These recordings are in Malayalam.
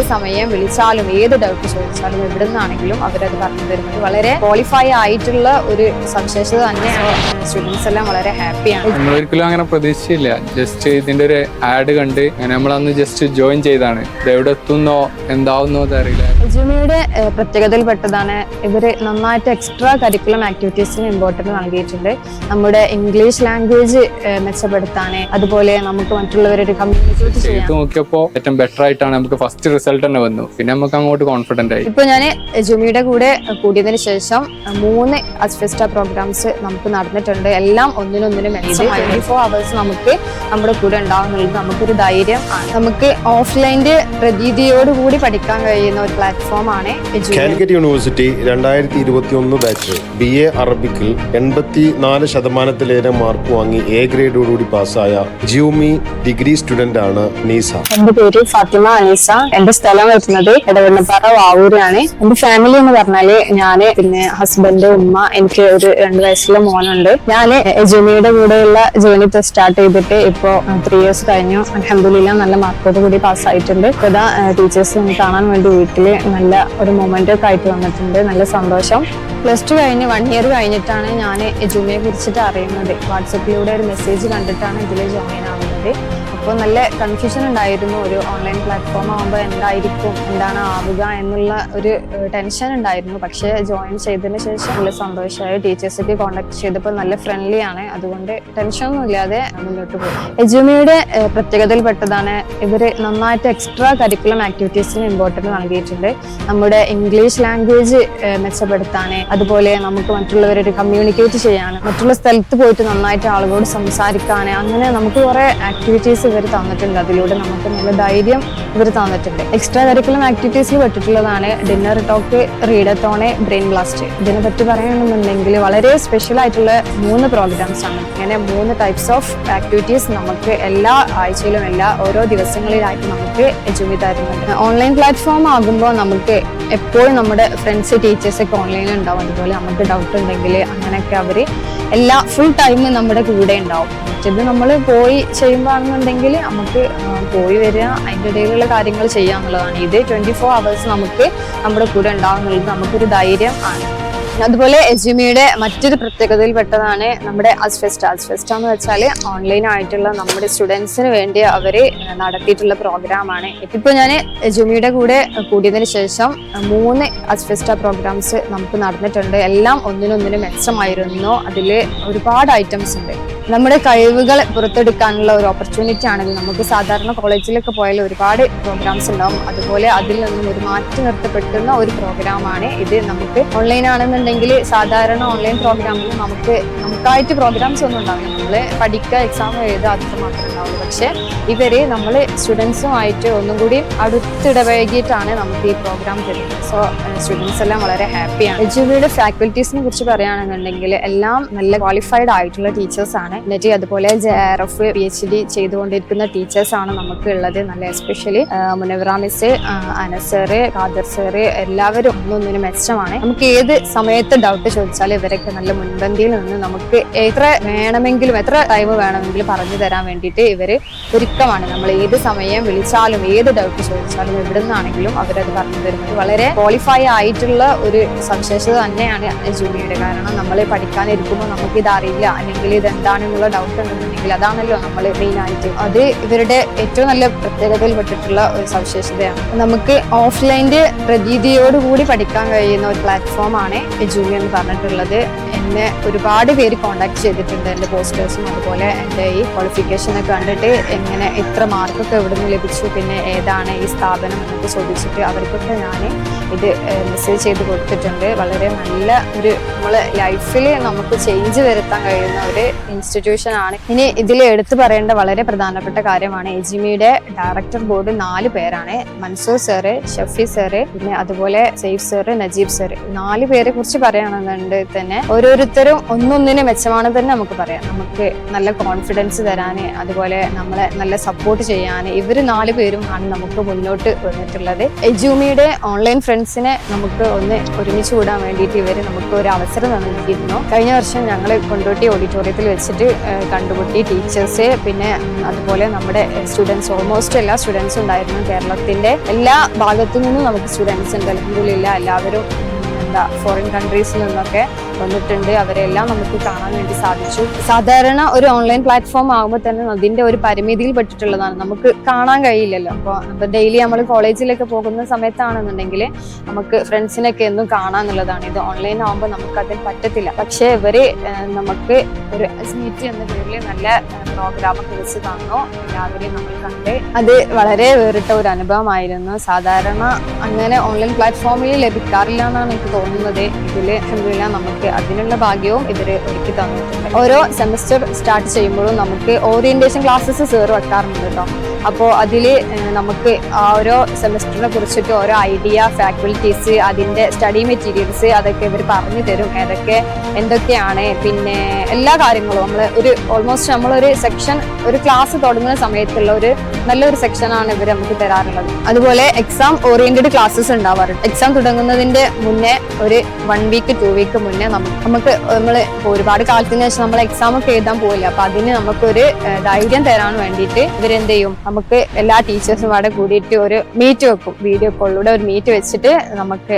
ഏത് സമയം വിളിച്ചാലും ഏത് ഡൗട്ട് ചോദിച്ചാലും എവിടെ നിന്നാണെങ്കിലും അവരത് പറഞ്ഞു തരുന്നത് വളരെ ക്വാളിഫൈ ആയിട്ടുള്ള ഒരു സവിശേഷത തന്നെയാണ് സ്റ്റുഡൻസ് എല്ലാം വളരെ ഹാപ്പിയാണ് നമ്മൾ ഒരിക്കലും അങ്ങനെ പ്രതീക്ഷയില്ല ജസ്റ്റ് ഇതിന്റെ ഒരു ആഡ് കണ്ട് അങ്ങനെ നമ്മളന്ന് ജസ്റ്റ് ജോയിൻ ചെയ്താണ് എവിടെ എത്തുന്നോ എന്താവുന്നോ അറിയില്ല. എജുമിയുടെ പ്രത്യേകതയിൽപ്പെട്ടതാണ് ഇവർ നന്നായിട്ട് എക്സ്ട്രാ കരിക്കുലം ആക്ടിവിറ്റീസിന് ഇമ്പോർട്ടന്റ് നൽകിയിട്ടുണ്ട്. നമ്മുടെ ഇംഗ്ലീഷ് ലാംഗ്വേജ് മെച്ചപ്പെടുത്താൻ അതുപോലെ നമുക്ക് മറ്റുള്ളവരുടെ കമ്മ്യൂണിക്കേറ്റ് ചെയ്യാൻ. നോക്കിയപ്പോൾ ഏറ്റവും ബെറ്റർ ആയിട്ടാണ് നമുക്ക് ഫസ്റ്റ് റിസൾട്ട് തന്നെ വന്നു. പിന്നെ നമുക്ക് അങ്ങോട്ട് കോൺഫിഡന്റ് ആയി. ഇപ്പൊ ഞാൻ ജുമിയുടെ കൂടെ കൂടിയതിന് ശേഷം മൂന്ന് അസ്ഫെസ്റ്റ പ്രോഗ്രാംസ് നമുക്ക് നടന്നിട്ടുണ്ട്. എല്ലാം ഒന്നിനൊന്നിനും ട്വന്റി ഫോർ അവേഴ്സ് നമുക്ക് നമ്മുടെ കൂടെ ഉണ്ടാവുന്നുള്ളത് നമുക്കൊരു ധൈര്യം ആണ്. നമുക്ക് ഓഫ്ലൈന്റെ പ്രതീതിയോടുകൂടി പഠിക്കാൻ കഴിയുന്ന ഒരു പ്ലാറ്റ്ഫോം ആണ് കാലിക്കറ്റ് യൂണിവേഴ്സിറ്റി രണ്ടായിരത്തി ഇരുപത്തി ഒന്ന് ബാച്ച് ബി എ അറബിക്കിൽ എൺപത്തി നാല് ശതമാനത്തിലേറെ മാർക്ക് വാങ്ങി എ ഗ്രേഡോടുകൂടി പാസ്സായ ജിയോമി ഡിഗ്രി സ്റ്റുഡന്റ് ആണ് നീസ. എന്റെ പേര് ഫാത്തിമ അനീസ. എന്റെ സ്ഥലം വരുന്നത് ഇടവണ്ണപ്പാറ വാവൂരാണ്. എന്റെ ഫാമിലി എന്ന് പറഞ്ഞാൽ ഞാൻ പിന്നെ ഹസ്ബൻഡ് ഉമ്മ എനിക്ക് ഒരു രണ്ട് വയസ്സിലെ മോനുണ്ട്. ഞാൻ ജോലിയുടെ കൂടെയുള്ള ജേണി സ്റ്റാർട്ട് ചെയ്തിട്ട് ഇപ്പോ ത്രീ ഇയേഴ്സ് കഴിഞ്ഞു. അലഹമില്ല നല്ല മാർക്കോട് കൂടി പാസ്സായിട്ടുണ്ട് ഇതാ ടീച്ചേഴ്സ് കാണാൻ വേണ്ടി വീട്ടിൽ നല്ല ഒരു മൊമെന്റ് ഒക്കെ ആയിട്ട് വന്നിട്ടുണ്ട്. നല്ല സന്തോഷം. പ്ലസ് ടു കഴിഞ്ഞ് വൺ ഇയർ കഴിഞ്ഞിട്ടാണ് ഞാൻ എജുമിയെ കുറിച്ചിട്ട് അറിയുന്നത്. വാട്സപ്പിലൂടെ ഒരു മെസ്സേജ് കണ്ടിട്ടാണ് ഇതിൽ ജോയിൻ ആവുന്നത്. അപ്പോൾ നല്ല കൺഫ്യൂഷൻ ഉണ്ടായിരുന്നു. ഒരു ഓൺലൈൻ പ്ലാറ്റ്ഫോം ആകുമ്പോൾ എന്തായിരിക്കും എന്താണ് ആവുക എന്നുള്ള ഒരു ടെൻഷൻ ഉണ്ടായിരുന്നു. പക്ഷേ ജോയിൻ ചെയ്തതിന് ശേഷം നല്ല സന്തോഷമായി. ടീച്ചേഴ്സൊക്കെ കോൺടാക്ട് ചെയ്തപ്പോൾ നല്ല ഫ്രണ്ട്ലി ആണ്. അതുകൊണ്ട് ടെൻഷനൊന്നും ഇല്ലാതെ മുന്നോട്ട് പോയി. എജുമിയുടെ പ്രത്യേകതയിൽപ്പെട്ടതാണ് ഇവർ നന്നായിട്ട് എക്സ്ട്രാ കരിക്കുലം ആക്ടിവിറ്റീസിന് ഇമ്പോർട്ടന്റ് നൽകിയിട്ടുണ്ട്. നമ്മുടെ ഇംഗ്ലീഷ് ലാംഗ്വേജ് മെച്ചപ്പെടുത്താൻ അതുപോലെ നമുക്ക് മറ്റുള്ളവരോട് കമ്മ്യൂണിക്കേറ്റ് ചെയ്യാൻ മറ്റുള്ള സ്ഥലത്ത് പോയിട്ട് നന്നായിട്ട് ആളുകളോട് സംസാരിക്കാൻ അങ്ങനെ നമുക്ക് കുറെ ആക്ടിവിറ്റീസ് ഇവർ തന്നിട്ടുണ്ട്. അതിലൂടെ നമുക്ക് നല്ല ധൈര്യം ഇവർ തന്നിട്ടുണ്ട്. എക്സ്ട്രാ കരിക്കുലം ആക്ടിവിറ്റീസിൽ പെട്ടിട്ടുള്ളതാണ് ഡിന്നർ ടോക്ക് റീഡത്തോണെ ബ്രെയിൻ ബ്ലാസ്റ്റ് ഇതിനെ പറ്റി പറയുകയാണെന്നുണ്ടെങ്കിൽ വളരെ സ്പെഷ്യൽ ആയിട്ടുള്ള മൂന്ന് പ്രോഗ്രാംസ് ആണ്. ഇങ്ങനെ മൂന്ന് ടൈപ്സ് ഓഫ് ആക്ടിവിറ്റീസ് നമുക്ക് എല്ലാ ആഴ്ചയിലും എല്ലാ ഓരോ ദിവസങ്ങളിലായിട്ട് നമുക്ക് എജുമി തരുന്നുണ്ട്. ഓൺലൈൻ പ്ലാറ്റ്ഫോം ആകുമ്പോൾ നമുക്ക് എപ്പോഴും നമ്മുടെ ഫ്രണ്ട്സ് ടീച്ചേഴ്സൊക്കെ ഓൺലൈനിൽ ഉണ്ടാവും. അതുപോലെ നമുക്ക് ഡൗട്ട് ഉണ്ടെങ്കിൽ അങ്ങനെയൊക്കെ അവർ എല്ലാ ഫുൾ ടൈം നമ്മുടെ കൂടെ ഉണ്ടാവും. മറ്റേത് നമ്മൾ പോയി ചെയ്യുമ്പോഴാണെന്നുണ്ടെങ്കിൽ നമുക്ക് പോയി വരിക അതിന്റെ ഇടയിലുള്ള കാര്യങ്ങൾ ചെയ്യാന്നുള്ളതാണ്. ഇത് ട്വന്റി ഫോർ അവേഴ്സ് നമുക്ക് നമ്മുടെ കൂടെ ഉണ്ടാവുന്നുള്ളത് നമുക്കൊരു ധൈര്യം ആണ്. അതുപോലെ എസ് ജിമിയുടെ മറ്റൊരു പ്രത്യേകതയിൽപ്പെട്ടതാണ് നമ്മുടെ അസ്ഫെസ്റ്റ അസ്ഫെസ്റ്റ എന്ന് വെച്ചാൽ ഓൺലൈൻ ആയിട്ടുള്ള നമ്മുടെ സ്റ്റുഡൻസിന് വേണ്ടി അവർ നടത്തിയിട്ടുള്ള പ്രോഗ്രാമാണ് ഇപ്പോൾ ഞാൻ ജുമിയുടെ കൂടെ കൂടിയതിന് ശേഷം മൂന്ന് അസ്ഫെസ്റ്റ പ്രോഗ്രാംസ് നമുക്ക് നടന്നിട്ടുണ്ട്. എല്ലാം ഒന്നിനൊന്നിനും മെച്ചമായിരുന്നു അതിൽ ഒരുപാട് ഐറ്റംസ് ഉണ്ട്. നമ്മുടെ കഴിവുകളെ പുറത്തെടുക്കാനുള്ള ഒരു ഓപ്പർച്യൂണിറ്റി ആണെങ്കിൽ നമുക്ക് സാധാരണ കോളേജിലൊക്കെ പോയാൽ ഒരുപാട് പ്രോഗ്രാംസ് ഉണ്ടാവും. അതുപോലെ അതിൽ നിന്നും ഒരു മാറ്റി നിർത്തപ്പെട്ടുന്ന ഒരു പ്രോഗ്രാമാണ് ഇത്. നമുക്ക് ഓൺലൈൻ ആണെന്നുണ്ടെങ്കിൽ സാധാരണ ഓൺലൈൻ പ്രോഗ്രാമിൽ നമുക്ക് നമുക്കായിട്ട് പ്രോഗ്രാംസ് ഒന്നും ഉണ്ടാവില്ല. നമ്മൾ പഠിക്കുക എക്സാം എഴുതുക അത്ര മാത്രമേ ഉണ്ടാവുള്ളൂ. പക്ഷേ ഇവർ നമ്മൾ സ്റ്റുഡൻസുമായിട്ട് ഒന്നും കൂടി അടുത്തിടപഴകിയിട്ടാണ് നമുക്ക് ഈ പ്രോഗ്രാം തരുന്നത്. സോ സ്റ്റുഡൻസ് എല്ലാം വളരെ ഹാപ്പിയാണ് എജുബിയുടെ ഫാക്കൽറ്റീസിനെ കുറിച്ച് പറയുകയാണെന്നുണ്ടെങ്കിൽ എല്ലാം നല്ല ക്വാളിഫൈഡ് ആയിട്ടുള്ള ടീച്ചേഴ്സാണ് എന്നിട്ട് അതുപോലെ J R F P H D ചെയ്തുകൊണ്ടിരിക്കുന്ന ടീച്ചേഴ്സ് ആണ് നമുക്ക് ഉള്ളത് നല്ല especially Munavara miss Anasar Khader sir എല്ലാവരും ഒന്നൊന്നിനും മെച്ചമാണ്. നമുക്ക് ഏത് സമയത്ത് ഡൗട്ട് ചോദിച്ചാലും ഇവരൊക്കെ നല്ല മുൻപന്തിയിൽ നിന്ന് നമുക്ക് എത്ര വേണമെങ്കിലും എത്ര ടൈം വേണമെങ്കിലും പറഞ്ഞു തരാൻ വേണ്ടിയിട്ട് ഇവർ ഒരുക്കമാണ്. നമ്മൾ ഏത് സമയം വിളിച്ചാലും ഏത് ഡൗട്ട് ചോദിച്ചാലും എവിടെ നിന്നാണെങ്കിലും അവരത് പറഞ്ഞു തരുന്നത് വളരെ ക്വാളിഫൈ ആയിട്ടുള്ള ഒരു സവിശേഷത തന്നെയാണ് ജൂനിയുടെ കാരണം. നമ്മൾ പഠിക്കാനിരിക്കുമ്പോൾ നമുക്ക് ഇത് അറിയില്ല. അല്ലെങ്കിൽ ഇത് എന്താണെന്നുള്ള ഡൗട്ട് ഉണ്ടെന്നുണ്ടെങ്കിൽ അതാണല്ലോ നമ്മൾ മെയിൻ ആയിട്ട്. അത് ഇവരുടെ ഏറ്റവും നല്ല പ്രത്യേകതയിൽപ്പെട്ടിട്ടുള്ള ഒരു സവിശേഷതയാണ്. നമുക്ക് ഓഫ്ലൈന്റെ പ്രതീതിയോടുകൂടി പഠിക്കാൻ കഴിയുന്ന ഒരു പ്ലാറ്റ്ഫോമാണ് എജൂമി എന്ന് പറഞ്ഞിട്ടുള്ളത്. എന്നെ ഒരുപാട് പേര് കോണ്ടാക്ട് ചെയ്തിട്ടുണ്ട് എന്റെ പോസ്റ്റേഴ്സും അതുപോലെ എന്റെ ഈ ക്വാളിഫിക്കേഷനൊക്കെ കണ്ടിട്ട് എങ്ങനെ എത്ര മാർക്കൊക്കെ എവിടെ നിന്ന് ലഭിച്ചു പിന്നെ ഏതാണ് ഈ സ്ഥാപനം എന്നൊക്കെ ചോദിച്ചിട്ട് അവർക്കൊക്കെ ഞാൻ ഇത് മെസ്സേജ് ചെയ്ത് കൊടുത്തിട്ടുണ്ട്. വളരെ നല്ല ഒരു നമ്മൾ ലൈഫിൽ നമുക്ക് ചേഞ്ച് വരുത്താൻ കഴിയുന്ന ഒരു ഇൻസ്റ്റിറ്റ്യൂഷൻ ആണ്. ഇനി ഇതിൽ എടുത്തു പറയേണ്ട വളരെ പ്രധാനപ്പെട്ട കാര്യമാണ് എജിമിയുടെ ഡയറക്ടർ ബോർഡ് നാല് പേരാണ്. മൻസൂർ സാറ് ഷഫി സാറ് പിന്നെ അതുപോലെ സെയ്ഫ് സാറ് നജീബ് സാറ് നാല് പേരെ കുറിച്ച് പറയുകയാണെന്നുണ്ടെങ്കിൽ തന്നെ ഓരോരുത്തരും ഒന്നൊന്നിന് മെച്ചമാണ് തന്നെ നമുക്ക് പറയാം. നമുക്ക് നല്ല കോൺഫിഡൻസ് തരാൻ അതുപോലെ നമ്മളെ നല്ല സപ്പോർട്ട് ചെയ്യാൻ ഇവർ നാല് പേരും ആണ് നമുക്ക് മുന്നോട്ട് വന്നിട്ടുള്ളത്. എജൂമിയുടെ ഓൺലൈൻ ഫ്രണ്ട്സിനെ നമുക്ക് ഒന്ന് ഒരുമിച്ച് കൂടാൻ വേണ്ടിയിട്ട് ഇവർ നമുക്ക് ഒരു അവസരം നൽകിയിരുന്നു കഴിഞ്ഞ വർഷം ഞങ്ങൾ കൊണ്ടോട്ടി ഓഡിറ്റോറിയത്തിൽ വെച്ചിട്ട് വെബ്സൈറ്റ് കണ്ടുമുട്ടി ടീച്ചേഴ്സ്. പിന്നെ അതുപോലെ നമ്മുടെ സ്റ്റുഡൻസ് ഓൾമോസ്റ്റ് എല്ലാ സ്റ്റുഡൻസും ഉണ്ടായിരുന്നു കേരളത്തിന്റെ എല്ലാ ഭാഗത്തു നിന്നും നമുക്ക് സ്റ്റുഡൻസ് ഉണ്ട്. അലഹമില്ല എല്ലാവരും എന്താ ഫോറിൻ കൺട്രീസിൽ നിന്നൊക്കെ വന്നിട്ടുണ്ട്. അവരെല്ലാം നമുക്ക് കാണാൻ വേണ്ടി സാധിച്ചു. സാധാരണ ഒരു ഓൺലൈൻ പ്ലാറ്റ്ഫോം ആകുമ്പോൾ തന്നെ അതിന്റെ ഒരു പരിമിതിയിൽ പെട്ടിട്ടുള്ളതാണ്. നമുക്ക് കാണാൻ കഴിയില്ലല്ലോ. അപ്പോൾ ഡെയിലി നമ്മൾ കോളേജിലൊക്കെ പോകുന്ന സമയത്താണെന്നുണ്ടെങ്കിൽ നമുക്ക് ഫ്രണ്ട്സിനൊക്കെ എന്നും കാണാന്നുള്ളതാണ് ഇത് ഓൺലൈൻ ആകുമ്പോൾ നമുക്ക് അതിൽ പറ്റത്തില്ല. പക്ഷെ ഇവർ നമുക്ക് ഒരു സ്മീറ്റ് എന്ന പേരിൽ നല്ല പ്രോഗ്രാം ഒക്കെ വെച്ച് തന്നു. രാവിലെ നമ്മൾ കണ്ട്. അത് വളരെ വേറിട്ട ഒരു അനുഭവമായിരുന്നു. സാധാരണ അങ്ങനെ ഓൺലൈൻ പ്ലാറ്റ്ഫോമിൽ ലഭിക്കാറില്ല എന്നാണ് എനിക്ക് തോന്നുന്നത്. ഇതിൽ അൽഹംദുലില്ലാ നമുക്ക് അതിനുള്ള ഭാഗ്യവും ഇവർ ഒരുക്കി തന്നിട്ടുണ്ട്. ഓരോ സെമസ്റ്റർ സ്റ്റാർട്ട് ചെയ്യുമ്പോഴും നമുക്ക് ഓറിയന്റേഷൻ ക്ലാസ്സസ് സേർ വെക്കാറുണ്ട് കേട്ടോ അപ്പോൾ അതിൽ നമുക്ക് ഓരോ സെമസ്റ്ററിനെ കുറിച്ചിട്ട് ഓരോ ഐഡിയ ഫാക്കൽറ്റീസ് അതിന്റെ സ്റ്റഡി മെറ്റീരിയൽസ് അതൊക്കെ ഇവർ പറഞ്ഞു തരും. ഏതൊക്കെ എന്തൊക്കെയാണ് പിന്നെ എല്ലാ കാര്യങ്ങളും. നമ്മൾ ഒരു ഓൾമോസ്റ്റ് നമ്മളൊരു സെക്ഷൻ ഒരു ക്ലാസ് തുടങ്ങുന്ന സമയത്തുള്ള ഒരു നല്ലൊരു സെക്ഷനാണ് ഇവർ നമുക്ക് തരാറുള്ളത്. അതുപോലെ എക്സാം ഓറിയന്റഡ് ക്ലാസ്സസ് ഉണ്ടാവാറുണ്ട്. എക്സാം തുടങ്ങുന്നതിന്റെ മുന്നേ ഒരു വൺ വീക്ക് ടു വീക്ക് മുന്നേ നമുക്ക് നമ്മൾ ഒരുപാട് കാലത്തിന് ശേഷം നമ്മൾ എക്സാം ഒക്കെ എഴുതാൻ പോവില്ല. അപ്പൊ അതിന് നമുക്കൊരു ധൈര്യം തരാൻ വേണ്ടിയിട്ട് ഇവരെന്ത് ചെയ്യും നമുക്ക് എല്ലാ ടീച്ചേഴ്സും അവിടെ കൂടിയിട്ട് ഒരു മീറ്റ് വെക്കും. വീഡിയോ കോളിലൂടെ ഒരു മീറ്റ് വെച്ചിട്ട് നമുക്ക്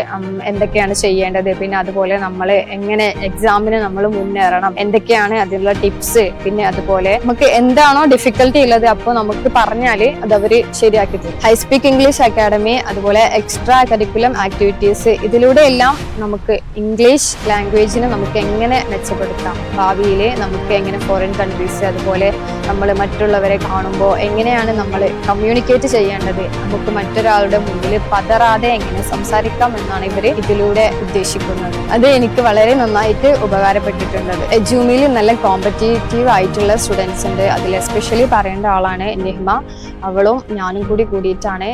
എന്തൊക്കെയാണ് ചെയ്യേണ്ടത്? പിന്നെ അതുപോലെ നമ്മൾ എങ്ങനെ എക്സാമിന് നമ്മൾ മുന്നേറണം? എന്തൊക്കെയാണ് അതിനുള്ള ടിപ്സ് പിന്നെ അതുപോലെ നമുക്ക് എന്താണോ ഡിഫിക്കൽട്ടി ഉള്ളത് അപ്പോൾ നമുക്ക് പറഞ്ഞാൽ അത് അവർ ശരിയാക്കി തരും. ഹൈ സ്പീക്ക് ഇംഗ്ലീഷ് അക്കാഡമി അതുപോലെ എക്സ്ട്രാ കരിക്കുലം ആക്ടിവിറ്റീസ് ഇതിലൂടെ എല്ലാം നമുക്ക് ഇംഗ്ലീഷ് ലാംഗ്വേജിനെ നമുക്ക് എങ്ങനെ മെച്ചപ്പെടുത്താം? ഭാവിയിൽ നമുക്ക് എങ്ങനെ ഫോറിൻ കൺട്രീസ് അതുപോലെ നമ്മൾ മറ്റുള്ളവരെ കാണുമ്പോൾ എങ്ങനെയാണ് നമ്മൾ കമ്മ്യൂണിക്കേറ്റ് ചെയ്യേണ്ടത്? നമുക്ക് മറ്റൊരാളുടെ മുന്നിൽ പതറാതെ എങ്ങനെ സംസാരിക്കാം എന്നാണ് ഇവർ ഇതിലൂടെ ഉദ്ദേശിക്കുന്നത്. അത് എനിക്ക് വളരെ നന്നായിട്ട് ഉപകാരപ്പെട്ടിട്ടുള്ളത്. എജൂമിയിൽ നല്ല കോമ്പറ്റേറ്റീവ് ആയിട്ടുള്ള സ്റ്റുഡൻസ് ഉണ്ട്. അതിൽ എസ്പെഷ്യലി പറയേണ്ട ആളാണ് നെഹ്മ അവളും ഞാനും കൂടി കൂടിയിട്ടാണ്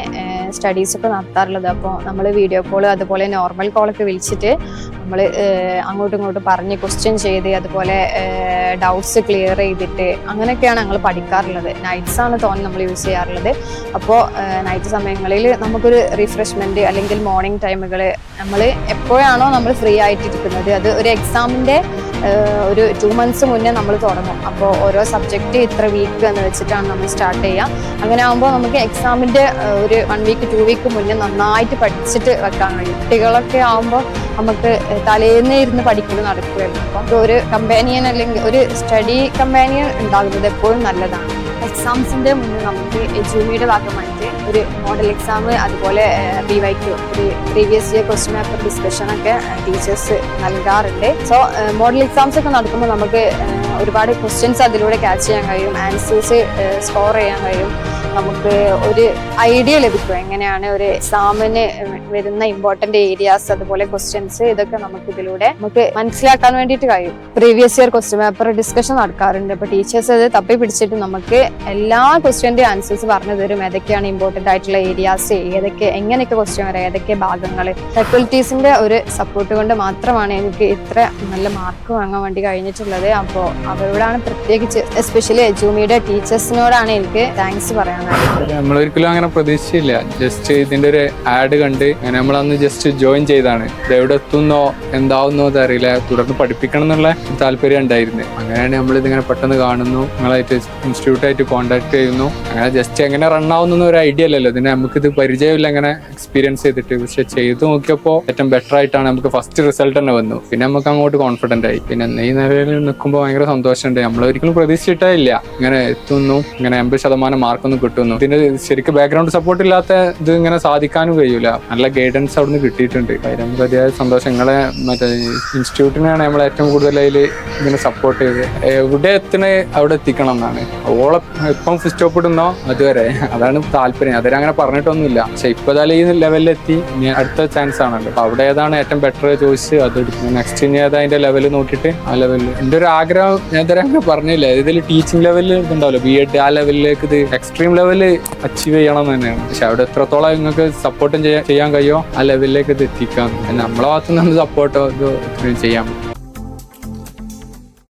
സ്റ്റഡീസ് ഒക്കെ നടത്താറുള്ളത്. അപ്പോൾ നമ്മൾ വീഡിയോ കോൾ അതുപോലെ നോർമൽ കോളൊക്കെ വിളിച്ചിട്ട് നമ്മൾ അങ്ങോട്ടും ഇങ്ങോട്ടും പറഞ്ഞ് ക്വസ്റ്റ്യൻ ചെയ്ത് അതുപോലെ ഡൗട്ട്സ് ക്ലിയർ ചെയ്തിട്ട് അങ്ങനെയൊക്കെയാണ് ഞങ്ങൾ പഠിക്കാറുള്ളത്. നൈറ്റ്സ് ആണ് തോന്നുന്നത് നമ്മൾ യൂസ് ചെയ്യാറുള്ളത്. അപ്പോൾ നൈറ്റ് സമയങ്ങളിൽ നമുക്കൊരു റിഫ്രഷ്മെന്റ് അല്ലെങ്കിൽ മോർണിംഗ് ടൈമുകൾ നമ്മൾ എപ്പോഴാണോ നമ്മൾ ഫ്രീ ആയിട്ടിരിക്കുന്നത്. അത് ഒരു എക്സാമിന്റെ ഒരു ടു മന്ത്സ് മുന്നേ നമ്മൾ തുടങ്ങും. അപ്പോൾ ഓരോ സബ്ജക്റ്റ് ഇത്ര വീക്ക് എന്ന് വെച്ചിട്ടാണ് നമ്മൾ സ്റ്റാർട്ട് ചെയ്യുക. അങ്ങനെ ആകുമ്പോൾ നമുക്ക് എക്സാമിന്റെ ഒരു വൺ വീക്ക് ടു വീക്ക് മുന്നേ നന്നായിട്ട് പഠിച്ചിട്ട് വെക്കാൻ കഴിയും. കുട്ടികളൊക്കെ ആകുമ്പോൾ നമുക്ക് തലേന്ന് ഇരുന്ന് പഠിക്കൽ നടക്കുകയുള്ളൂ അപ്പോൾ ഒരു കമ്പാനിയൻ അല്ലെങ്കിൽ ഒരു സ്റ്റഡി കമ്പാനിയൻ ഉണ്ടാകുന്നത് എപ്പോഴും നല്ലതാണ്. എക്സാംസിന്റെ മുന്നേ നമുക്ക് ജൂമിയുടെ ഭാഗമായിട്ട് ഒരു മോഡൽ എക്സാം അതുപോലെ പി വൈ ക്യു ഒരു previous year question paper discussion ഒക്കെ ടീച്ചേഴ്സ് നൽകാറുണ്ട്. സോ മോഡൽ എക്സാംസ് ഒക്കെ നടക്കുമ്പോൾ നമുക്ക് ഒരുപാട് ക്വസ്റ്റ്യൻസ് അതിലൂടെ ക്യാച്ച് ചെയ്യാൻ കഴിയും ആൻസേഴ്സ് സ്കോർ ചെയ്യാൻ കഴിയും. നമുക്ക് ഒരു ഐഡിയ ലഭിക്കും. എങ്ങനെയാണ് ഒരു എക്സാമിന് വരുന്ന ഇമ്പോർട്ടന്റ് ഏരിയാസ് അതുപോലെ ക്വസ്റ്റ്യൻസ് ഇതൊക്കെ നമുക്ക് ഇതിലൂടെ നമുക്ക് മനസ്സിലാക്കാൻ വേണ്ടിയിട്ട് കഴിയും. Previous year question paper discussion നടക്കാറുണ്ട്. അപ്പൊ ടീച്ചേഴ്സ് അത് തപ്പി പിടിച്ചിട്ട് നമുക്ക് എല്ലാ ക്വസ്റ്റ്യന്റെ ആൻസേഴ്സ് പറഞ്ഞു തരും. ഏതൊക്കെയാണ് ഇമ്പോർട്ടന്റ് ആയിട്ടുള്ള ഏരിയാസ് ഏതൊക്കെ എങ്ങനെയൊക്കെ ക്വസ്റ്റ്യൻ വരാം ഏതൊക്കെ ഭാഗങ്ങൾ ഫാക്കൽറ്റീസിന്റെ ഒരു സപ്പോർട്ട് കൊണ്ട് മാത്രമാണ് എനിക്ക് ഇത്ര നല്ല മാർക്ക് വാങ്ങാൻ വേണ്ടി കഴിഞ്ഞിട്ടുള്ളത്. അപ്പോൾ അവരോടാണ് പ്രത്യേകിച്ച് എസ്പെഷ്യലി എജൂമിയുടെ ടീച്ചേഴ്സിനോടാണ് എനിക്ക് താങ്ക്സ് പറയാനുള്ളത്. നമ്മളൊരിക്കലും അങ്ങനെ പ്രതീക്ഷിച്ചില്ല. ജസ്റ്റ് ഇതിന്റെ ഒരു ആഡ് കണ്ട് അങ്ങനെ നമ്മളന്ന് ജസ്റ്റ് ജോയിൻ ചെയ്താണ്. ഇത് എവിടെ എത്തുന്നോ എന്താവുന്നോ അതറിയില്ല തുടർന്ന് പഠിപ്പിക്കണം എന്നുള്ള താല്പര്യം ഉണ്ടായിരുന്നു. അങ്ങനെയാണ് നമ്മൾ ഇതിങ്ങനെ പെട്ടെന്ന് കാണുന്നു. നിങ്ങളായിട്ട് ഇൻസ്റ്റിറ്റ്യൂട്ടായിട്ട് കോൺടാക്ട് ചെയ്യുന്നു. അങ്ങനെ ജസ്റ്റ് എങ്ങനെ റൺ ആവുന്ന ഒരു ഐഡിയ അല്ലല്ലോ. ഇതിന് നമുക്കിത് പരിചയമില്ല അങ്ങനെ എക്സ്പീരിയൻസ് ചെയ്തിട്ട്. പക്ഷെ ചെയ്തു നോക്കിയപ്പോൾ ഏറ്റവും ബെറ്റർ ആയിട്ടാണ് നമുക്ക് ഫസ്റ്റ് റിസൾട്ട് തന്നെ വന്നു. പിന്നെ നമുക്ക് അങ്ങോട്ട് കോൺഫിഡന്റ് ആയി. പിന്നെ ഈ നിലയിൽ നിൽക്കുമ്പോൾ ഭയങ്കര സന്തോഷമുണ്ട്. നമ്മൾ ഒരിക്കലും പ്രതീക്ഷിച്ചിട്ടേ ഇല്ല. ഇങ്ങനെ എത്തുന്നു. ഇങ്ങനെ എൺപത് ശതമാനം മാർക്കൊന്നും കിട്ടുന്നു. ഇതിന് ശരിക്കും ബാക്ക്ഗ്രൗണ്ട് സപ്പോർട്ട് ഇല്ലാത്ത ഇത് ഇങ്ങനെ സാധിക്കാനും കഴിയൂല. നല്ല ഗൈഡൻസ് അവിടുന്ന് കിട്ടിയിട്ടുണ്ട്. അതിനും നമുക്ക് അതിയായ സന്തോഷം. നിങ്ങളെ മറ്റേ ഇൻസ്റ്റിറ്റ്യൂട്ടിനാണ് നമ്മൾ ഏറ്റവും കൂടുതൽ അതിൽ ഇങ്ങനെ സപ്പോർട്ട് ചെയ്ത് എവിടെ എത്തണേ അവിടെ എത്തിക്കണം എന്നാണ്. ഓളെ ഇപ്പം സ്റ്റോപ്പ് ഇടുന്നോ? അതുവരെ. അതാണ് താല്പര്യം. അതുവരെ അങ്ങനെ പറഞ്ഞിട്ടൊന്നുമില്ല. പക്ഷെ ഇപ്പൊ തല ഈ ലെവലിലെത്തി എത്തി. അടുത്ത ചാൻസ് ആണല്ലോ. അപ്പൊ അവിടെ ഏതാണ് ഏറ്റവും ബെറ്റർ ചോയ്സ് അത് നെക്സ്റ്റ് ഇനി ഏതാ അതിന്റെ ലെവൽ നോക്കിയിട്ട് ആ ലെവലിൽ എന്റെ ഒരു ആഗ്രഹം ഞാൻ ഇതുവരെ അങ്ങനെ പറഞ്ഞില്ല. ഇതിൽ ടീച്ചിങ് ലെവലിൽ ഇതുണ്ടാവല്ലോ ബി എഡ് ആ ലെവലിലേക്ക് ഇത് എക്സ്ട്രീം ലെവൽ അച്ചീവ് ചെയ്യണം എന്ന് തന്നെയാണ്. പക്ഷെ അവിടെ എത്രത്തോളം നിങ്ങൾക്ക് സപ്പോർട്ടും ചെയ്യാൻ കഴിയുമോ ആ ലെവലിലേക്ക് ഇത് എത്തിക്കാം. നമ്മളെ ഭാഗത്തുനിന്ന് സപ്പോർട്ടോ ഇത് ചെയ്യാൻ പറ്റും.